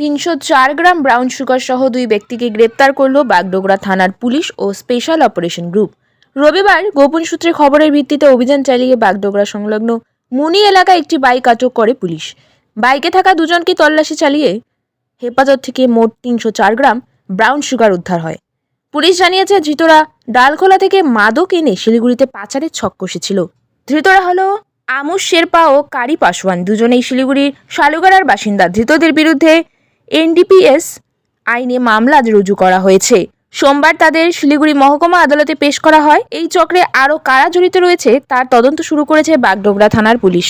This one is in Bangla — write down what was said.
তিনশো চার গ্রাম ব্রাউন সুগার সহ দুই ব্যক্তিকে গ্রেপ্তার করল বাগডোগরা থানার পুলিশ ও স্পেশাল অপারেশন গ্রুপ। রবিবার গোপন সূত্রে খবরের ভিত্তিতে অভিযান চালিয়ে বাগডোগরা সংলগ্ন মুনি এলাকায় একটি বাইক আটক করে পুলিশ। বাইকে থাকা দুজনকে তল্লাশি চালিয়ে হেফাজত থেকে মোট তিনশো চার গ্রাম ব্রাউন সুগার উদ্ধার হয়। পুলিশ জানিয়েছে, ধৃতরা ডালখোলা থেকে মাদক এনে শিলিগুড়িতে পাচারের ছক কষেছিল। ধৃতরা হলো আমুস শেরপা ও কারি পাসওয়ান। দুজনেই শিলিগুড়ির শালুগাড়ার বাসিন্দা। ধৃতদের বিরুদ্ধে এনডিপিএস আইনে মামলা রুজু করা হয়েছে। সোমবার তাদের শিলিগুড়ি মহকুমা আদালতে পেশ করা হয়। এই চক্রে আরও কারা জড়িত রয়েছে, তার তদন্ত শুরু করেছে বাগডোগরা থানার পুলিশ।